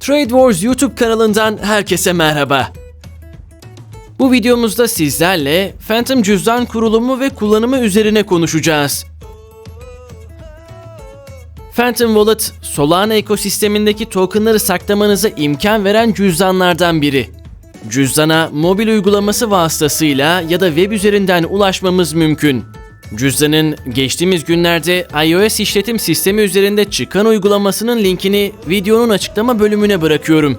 Trade Wars YouTube kanalından herkese merhaba. Bu videomuzda sizlerle Phantom cüzdan kurulumu ve kullanımı üzerine konuşacağız. Phantom Wallet, Solana ekosistemindeki tokenları saklamanıza imkan veren cüzdanlardan biri. Cüzdana mobil uygulaması vasıtasıyla ya da web üzerinden ulaşmamız mümkün. Cüzdanın geçtiğimiz günlerde iOS işletim sistemi üzerinde çıkan uygulamasının linkini videonun açıklama bölümüne bırakıyorum.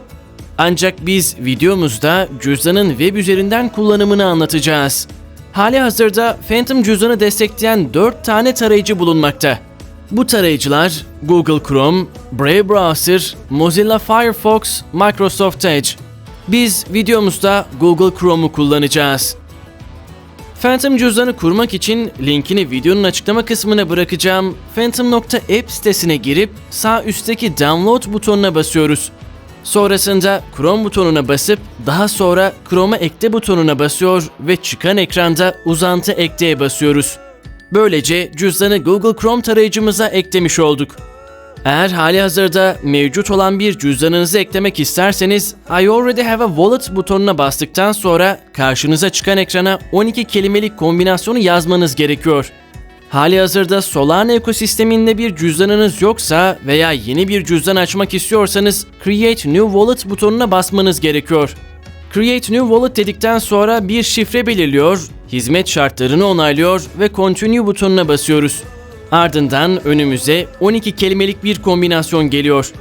Ancak biz videomuzda cüzdanın web üzerinden kullanımını anlatacağız. Hali hazırda Phantom cüzdanı destekleyen 4 tane tarayıcı bulunmakta. Bu tarayıcılar Google Chrome, Brave Browser, Mozilla Firefox, Microsoft Edge. Biz videomuzda Google Chrome'u kullanacağız. Phantom cüzdanı kurmak için linkini videonun açıklama kısmına bırakacağım. Phantom.app sitesine girip sağ üstteki download butonuna basıyoruz. Sonrasında Chrome butonuna basıp daha sonra Chrome'a ekle butonuna basıyor ve çıkan ekranda uzantı ekleye basıyoruz. Böylece cüzdanı Google Chrome tarayıcımıza eklemiş olduk. Eğer hali hazırda mevcut olan bir cüzdanınızı eklemek isterseniz I already have a wallet butonuna bastıktan sonra karşınıza çıkan ekrana 12 kelimelik kombinasyonu yazmanız gerekiyor. Hali hazırda Solana ekosisteminde bir cüzdanınız yoksa veya yeni bir cüzdan açmak istiyorsanız Create New Wallet butonuna basmanız gerekiyor. Create New Wallet dedikten sonra bir şifre belirliyor, hizmet şartlarını onaylıyor ve Continue butonuna basıyoruz. Ardından önümüze 12 kelimelik bir kombinasyon geliyor.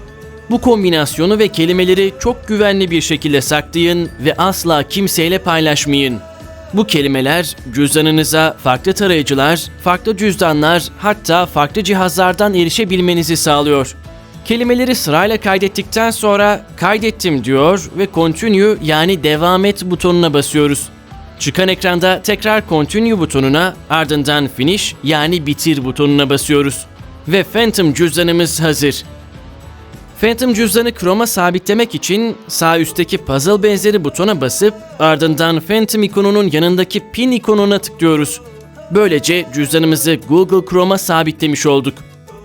Bu kombinasyonu ve kelimeleri çok güvenli bir şekilde saklayın ve asla kimseyle paylaşmayın. Bu kelimeler cüzdanınıza farklı tarayıcılar, farklı cüzdanlar hatta farklı cihazlardan erişebilmenizi sağlıyor. Kelimeleri sırayla kaydettikten sonra kaydettim diyor ve continue yani devam et butonuna basıyoruz. Çıkan ekranda tekrar continue butonuna ardından finish yani bitir butonuna basıyoruz. Ve Phantom cüzdanımız hazır. Phantom cüzdanı Chrome'a sabitlemek için sağ üstteki puzzle benzeri butona basıp ardından Phantom ikonunun yanındaki pin ikonuna tıklıyoruz. Böylece cüzdanımızı Google Chrome'a sabitlemiş olduk.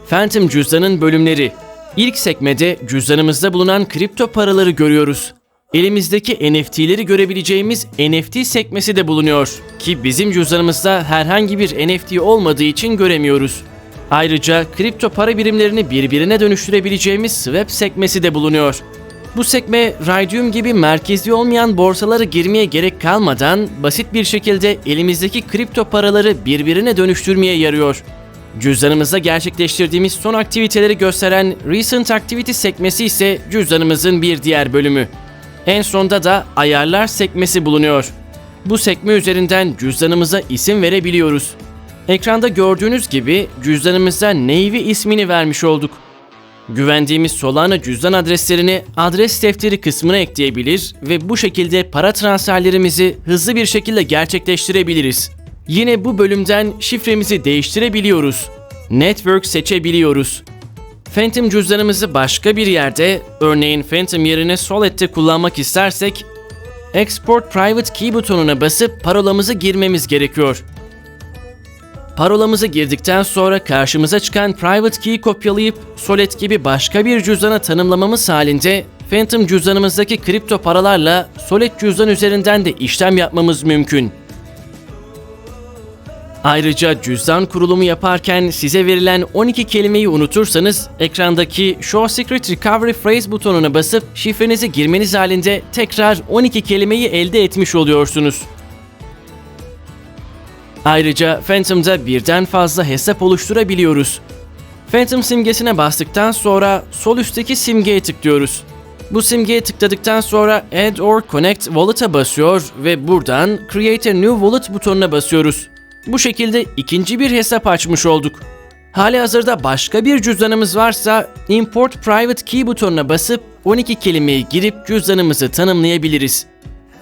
Phantom cüzdanın bölümleri. İlk sekmede cüzdanımızda bulunan kripto paraları görüyoruz. Elimizdeki NFT'leri görebileceğimiz NFT sekmesi de bulunuyor ki bizim cüzdanımızda herhangi bir NFT olmadığı için göremiyoruz. Ayrıca kripto para birimlerini birbirine dönüştürebileceğimiz swap sekmesi de bulunuyor. Bu sekme Raydium gibi merkezli olmayan borsalara girmeye gerek kalmadan basit bir şekilde elimizdeki kripto paraları birbirine dönüştürmeye yarıyor. Cüzdanımızda gerçekleştirdiğimiz son aktiviteleri gösteren Recent Activity sekmesi ise cüzdanımızın bir diğer bölümü. En sonda da ayarlar sekmesi bulunuyor. Bu sekme üzerinden cüzdanımıza isim verebiliyoruz. Ekranda gördüğünüz gibi cüzdanımıza Navy ismini vermiş olduk. Güvendiğimiz Solana cüzdan adreslerini adres defteri kısmına ekleyebilir ve bu şekilde para transferlerimizi hızlı bir şekilde gerçekleştirebiliriz. Yine bu bölümden şifremizi değiştirebiliyoruz. Network seçebiliyoruz. Phantom cüzdanımızı başka bir yerde, örneğin Phantom yerine Solid'de kullanmak istersek, Export Private Key butonuna basıp parolamızı girmemiz gerekiyor. Parolamızı girdikten sonra karşımıza çıkan Private Key'i kopyalayıp Solid gibi başka bir cüzdana tanımlamamız halinde Phantom cüzdanımızdaki kripto paralarla Solid cüzdan üzerinden de işlem yapmamız mümkün. Ayrıca cüzdan kurulumu yaparken size verilen 12 kelimeyi unutursanız ekrandaki Show Secret Recovery Phrase butonuna basıp şifrenizi girmeniz halinde tekrar 12 kelimeyi elde etmiş oluyorsunuz. Ayrıca Phantom'da birden fazla hesap oluşturabiliyoruz. Phantom simgesine bastıktan sonra sol üstteki simgeye tıklıyoruz. Bu simgeye tıkladıktan sonra Add or Connect Wallet'a basıyor ve buradan Create a New Wallet butonuna basıyoruz. Bu şekilde ikinci bir hesap açmış olduk. Hali hazırda başka bir cüzdanımız varsa Import Private Key butonuna basıp 12 kelimeyi girip cüzdanımızı tanımlayabiliriz.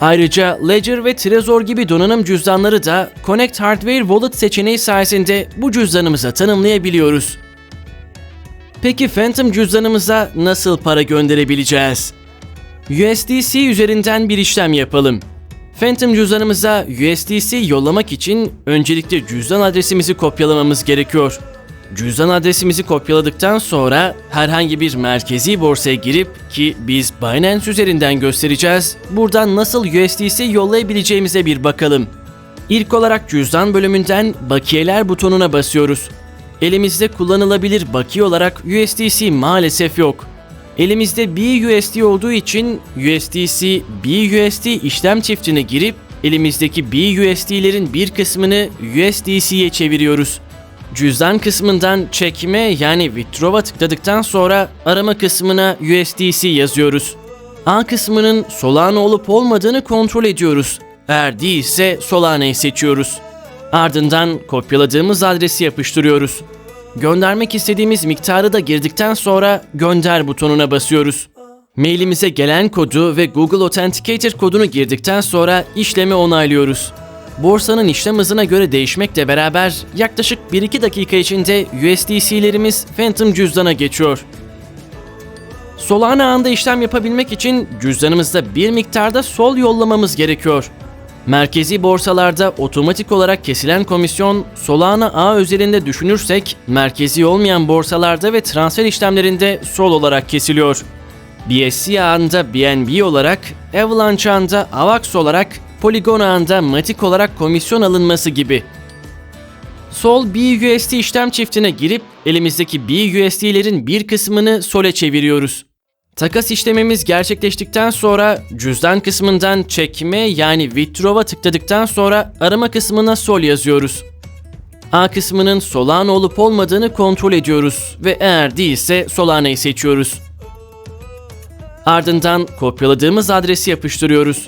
Ayrıca Ledger ve Trezor gibi donanım cüzdanları da Connect Hardware Wallet seçeneği sayesinde bu cüzdanımıza tanımlayabiliyoruz. Peki Phantom cüzdanımıza nasıl para gönderebileceğiz? USDC üzerinden bir işlem yapalım. Phantom cüzdanımıza USDC yollamak için öncelikle cüzdan adresimizi kopyalamamız gerekiyor. Cüzdan adresimizi kopyaladıktan sonra herhangi bir merkezi borsaya girip ki biz Binance üzerinden göstereceğiz. Buradan nasıl USDC yollayabileceğimize bir bakalım. İlk olarak cüzdan bölümünden bakiyeler butonuna basıyoruz. Elimizde kullanılabilir bakiye olarak USDC maalesef yok. Elimizde BUSD olduğu için USDC BUSD işlem çiftine girip elimizdeki BUSD'lerin bir kısmını USDC'ye çeviriyoruz. Cüzdan kısmından çekme yani withdraw'a tıkladıktan sonra arama kısmına USDC yazıyoruz. A kısmının Solana olup olmadığını kontrol ediyoruz. Eğer değilse Solana'yı seçiyoruz. Ardından kopyaladığımız adresi yapıştırıyoruz. Göndermek istediğimiz miktarı da girdikten sonra gönder butonuna basıyoruz. Mailimize gelen kodu ve Google Authenticator kodunu girdikten sonra işlemi onaylıyoruz. Borsanın işlem hızına göre değişmekle beraber yaklaşık 1-2 dakika içinde USDC'lerimiz Phantom cüzdana geçiyor. Solana ağında işlem yapabilmek için cüzdanımızda bir miktarda sol yollamamız gerekiyor. Merkezi borsalarda otomatik olarak kesilen komisyon Solana ağ özelinde düşünürsek merkezi olmayan borsalarda ve transfer işlemlerinde sol olarak kesiliyor. BSC ağında BNB olarak, Avalanche ağında AVAX olarak, Polygon ağında Matic olarak komisyon alınması gibi. Sol BUSD işlem çiftine girip elimizdeki BUSD'lerin bir kısmını sole çeviriyoruz. Takas işlemimiz gerçekleştikten sonra cüzdan kısmından çekme yani withdraw'a tıkladıktan sonra arama kısmına sol yazıyoruz. A kısmının Solana olup olmadığını kontrol ediyoruz ve eğer değilse Solana'yı seçiyoruz. Ardından kopyaladığımız adresi yapıştırıyoruz.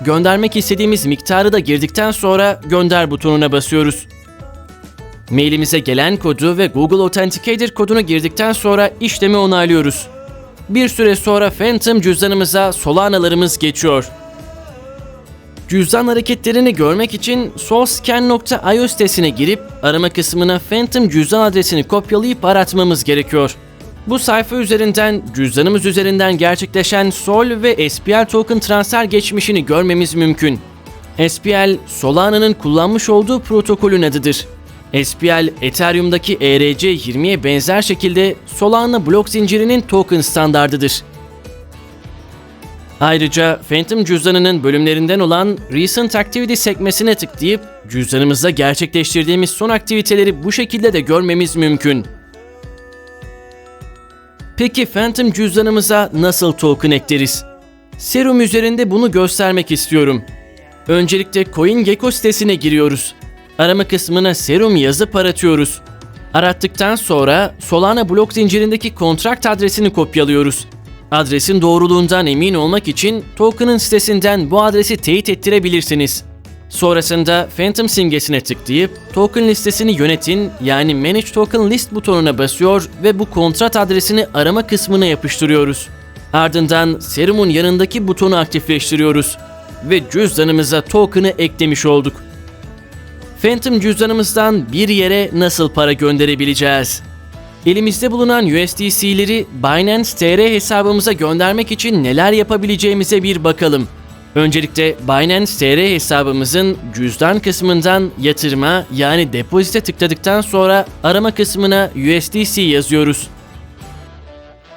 Göndermek istediğimiz miktarı da girdikten sonra gönder butonuna basıyoruz. Mailimize gelen kodu ve Google Authenticator kodunu girdikten sonra işlemi onaylıyoruz. Bir süre sonra Phantom cüzdanımıza Solana'larımız geçiyor. Cüzdan hareketlerini görmek için solscan.io sitesine girip arama kısmına Phantom cüzdan adresini kopyalayıp aratmamız gerekiyor. Bu sayfa üzerinden cüzdanımız üzerinden gerçekleşen Sol ve SPL token transfer geçmişini görmemiz mümkün. SPL, Solana'nın kullanmış olduğu protokolün adıdır. SPL, Ethereum'daki E ERC20'ye benzer şekilde Solana blok zincirinin token standardıdır. Ayrıca Phantom cüzdanının bölümlerinden olan Recent Activity sekmesine tıklayıp cüzdanımızda gerçekleştirdiğimiz son aktiviteleri bu şekilde de görmemiz mümkün. Peki Phantom cüzdanımıza nasıl token ekleriz? Serum üzerinde bunu göstermek istiyorum. Öncelikle CoinGecko sitesine giriyoruz. Arama kısmına Serum yazıp aratıyoruz. Arattıktan sonra Solana blok zincirindeki kontrakt adresini kopyalıyoruz. Adresin doğruluğundan emin olmak için token'ın sitesinden bu adresi teyit ettirebilirsiniz. Sonrasında Phantom simgesine tıklayıp token listesini yönetin yani Manage Token List butonuna basıyor ve bu kontrat adresini arama kısmına yapıştırıyoruz. Ardından Serum'un yanındaki butonu aktifleştiriyoruz ve cüzdanımıza token'ı eklemiş olduk. Phantom cüzdanımızdan bir yere nasıl para gönderebileceğiz? Elimizde bulunan USDC'leri Binance TR hesabımıza göndermek için neler yapabileceğimize bir bakalım. Öncelikle Binance TR hesabımızın cüzdan kısmından yatırma yani depozite tıkladıktan sonra arama kısmına USDC yazıyoruz.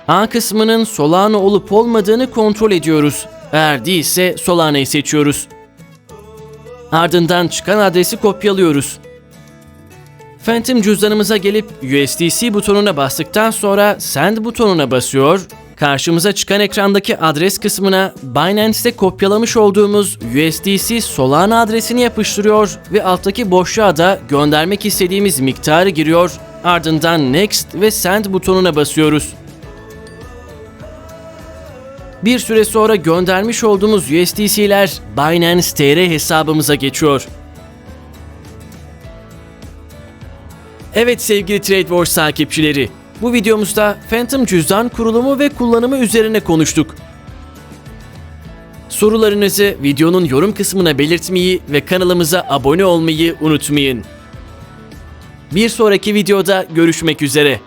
A kısmının Solana olup olmadığını kontrol ediyoruz. Eğer değilse Solana'yı seçiyoruz. Ardından çıkan adresi kopyalıyoruz. Phantom cüzdanımıza gelip USDC butonuna bastıktan sonra Send butonuna basıyor, karşımıza çıkan ekrandaki adres kısmına Binance'te kopyalamış olduğumuz USDC Solana adresini yapıştırıyor ve alttaki boşluğa da göndermek istediğimiz miktarı giriyor, ardından Next ve Send butonuna basıyoruz. Bir süre sonra göndermiş olduğumuz USDC'ler Binance TR hesabımıza geçiyor. Evet sevgili Trade Wars takipçileri, bu videomuzda Phantom cüzdan kurulumu ve kullanımı üzerine konuştuk. Sorularınızı videonun yorum kısmına belirtmeyi ve kanalımıza abone olmayı unutmayın. Bir sonraki videoda görüşmek üzere.